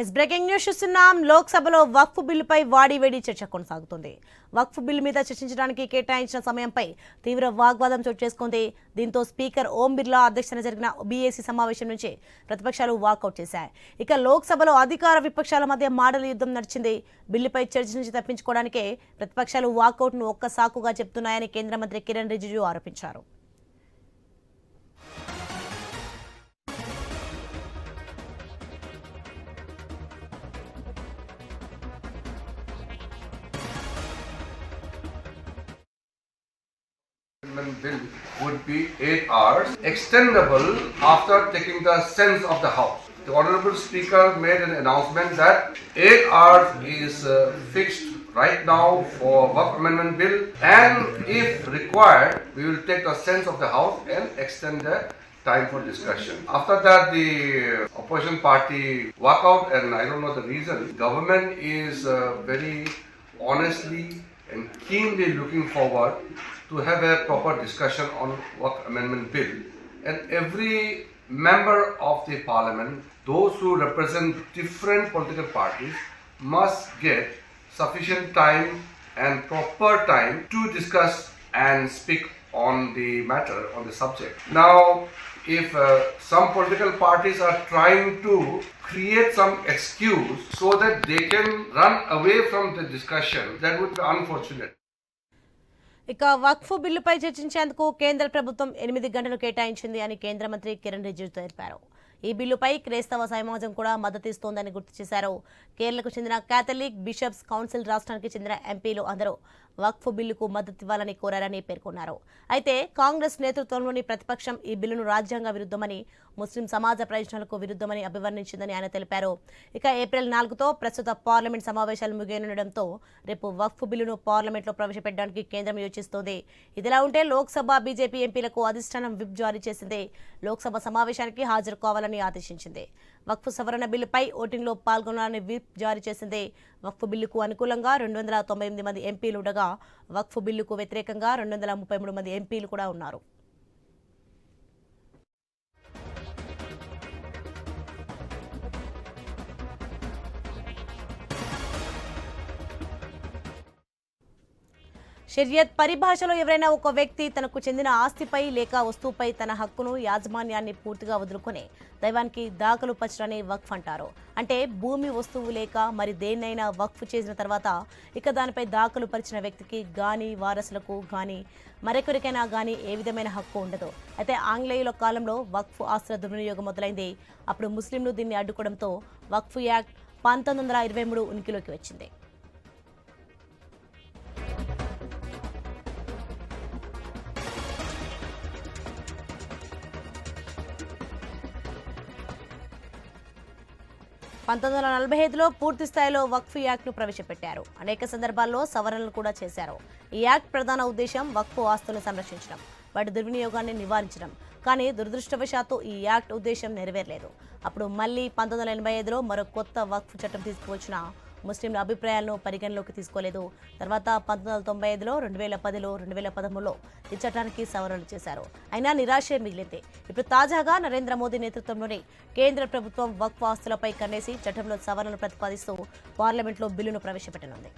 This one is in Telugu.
ఎస్ బ్రేకింగ్ న్యూస్ చూస్తున్నాం. లోక్సభలో వక్ఫ్ బిల్లుపై వాడివేడి చర్చ కొనసాగుతుంది. వక్ఫ్ బిల్లు మీద చర్చించడానికి కేటాయించిన సమయంపై తీవ్ర వాగ్వాదం చోటు చేసుకుంది. దీంతో స్పీకర్ ఓం బిర్లా అధ్యక్షతన జరిగిన బీఏసీ సమావేశం నుంచి ప్రతిపక్షాలు వాకౌట్ చేశాయి. ఇక లోక్సభలో అధికార విపక్షాల మధ్య మాడల యుద్ధం నడిచింది. బిల్లుపై చర్చ నుంచి తప్పించుకోవడానికే ప్రతిపక్షాలు వాకౌట్ను ఒక్క సాకుగా చెప్తున్నాయని కేంద్ర మంత్రి కిరణ్ రిజిజు ఆరోపించారు. Bill would be eight hours, extendable after taking the sense of the House. The Honorable Speaker made an announcement that eight hours is uh, fixed right now for work amendment bill and if required, we will take the sense of the House and extend the time for discussion. After that, the opposition party walk out and I don't know the reason. Government is uh, very honestly and keenly looking forward to have a proper discussion on work amendment bill. And every member of the parliament those who represent different political parties must get sufficient time and proper time to discuss and speak on the matter on the subject. Now if uh, some political parties are trying to create some excuse so that they can run away from the discussion that would be unfortunate. ఇక వక్ఫ్ బిల్లుపై చర్చించేందుకు కేంద్ర ప్రభుత్వం ఎనిమిది గంటలు కేటాయించింది అని కేంద్ర మంత్రి కిరణ్ రిజిజు తెలిపారు. ఈ బిల్లుపై క్రైస్తవ సమాజం కూడా మద్దతిస్తోందని గుర్తు చేశారు. కేరళకు చెందిన కేథలిక్ బిషప్స్ కౌన్సిల్ రాష్ట్రానికి చెందిన ఎంపీలు అందరూ వక్ఫ్ బిల్లుకు మద్దతు ఇవ్వాలని కోరారని పేర్కొన్నారు. అయితే కాంగ్రెస్ నేతృత్వంలోని ప్రతిపక్షం ఈ బిల్లును రాజ్యాంగ విరుద్ధమని ముస్లిం సమాజ ప్రయోజనాలకు విరుద్ధమని అభివర్ణించిందని ఆయన తెలిపారు. ఇక ఏప్రిల్ నాలుగుతో ప్రస్తుత పార్లమెంట్ సమావేశాలు ముగియనుండటంతో రేపు వక్ఫ్ బిల్లును పార్లమెంట్లో ప్రవేశపెట్టడానికి కేంద్రం యోచిస్తోంది. ఇదిలా ఉంటే లోక్సభ బీజేపీ ఎంపీలకు అధిష్టానం విప్ జారీ చేసింది. లోక్సభ సమావేశానికి హాజరు కావాలని ఆదేశించింది. వక్ఫ్ సవరణ బిల్లుపై ఓటింగ్లో పాల్గొనాలని విప్ జారీ చేసింది. వక్ఫ్ బిల్లుకు అనుకూలంగా రెండు వందల తొంభై ఎనిమిది మంది ఎంపీలు ఉండగా వక్ఫ్ బిల్లుకు వ్యతిరేకంగా రెండు వందల ముప్పై మూడు మంది ఎంపీలు కూడా ఉన్నారు. షరియత్ పరిభాషలో ఎవరైనా ఒక వ్యక్తి తనకు చెందిన ఆస్తిపై లేక వస్తువుపై తన హక్కును యాజమాన్యాన్ని పూర్తిగా వదులుకొని దైవానికి దాఖలు పరచడాన్ని వక్ఫ్ అంటారు. అంటే భూమి వస్తువు లేక మరి దేన్నైనా వక్ఫ్ చేసిన తర్వాత ఇక దానిపై దాఖలు పరిచిన వ్యక్తికి గాని వారసులకు గాని మరొకరికైనా కానీ ఏ విధమైన హక్కు ఉండదు. అయితే ఆంగ్లేయుల కాలంలో వక్ఫ్ ఆస్తుల దుర్వినియోగం మొదలైంది. అప్పుడు ముస్లింలు దీన్ని అడ్డుకోవడంతో వక్ఫ్ యాక్ట్ పంతొమ్మిది వందల ఇరవై మూడు ఉనికిలోకి వచ్చింది. పంతొమ్మిది వందల నలభై ఐదులో పూర్తి స్థాయిలో వక్ఫ్ యాక్ట్ను ప్రవేశపెట్టారు. అనేక సందర్భాల్లో సవరణలు కూడా చేశారు. ఈ యాక్ట్ ప్రధాన ఉద్దేశం వక్ఫ్ ఆస్తులను సంరక్షించడం వాటి దుర్వినియోగాన్ని నివారించడం. కానీ దురదృష్టవశాత్తు ఈ యాక్ట్ ఉద్దేశం నెరవేరలేదు. అప్పుడు మళ్ళీ పంతొమ్మిది వందల ఎనభై ఐదులో మరో కొత్త వక్ఫ్ చట్టం తీసుకువచ్చిన ముస్లింల అభిప్రాయాలను పరిగణలోకి తీసుకోలేదు. తర్వాత పంతొమ్మిది వందల తొంభై ఐదులో రెండు వేల పదిలో రెండు వేల పదమూడులో ఈ చట్టానికి సవరణలు చేశారు. అయినా నిరాశే మిగిలింది. ఇప్పుడు తాజాగా నరేంద్ర మోదీ నేతృత్వంలోని కేంద్ర ప్రభుత్వం వక్ఫ్ ఆస్తులపై కన్నేసి చట్టంలో సవరణలు ప్రతిపాదిస్తూ పార్లమెంట్లో బిల్లును ప్రవేశపెట్టనుంది.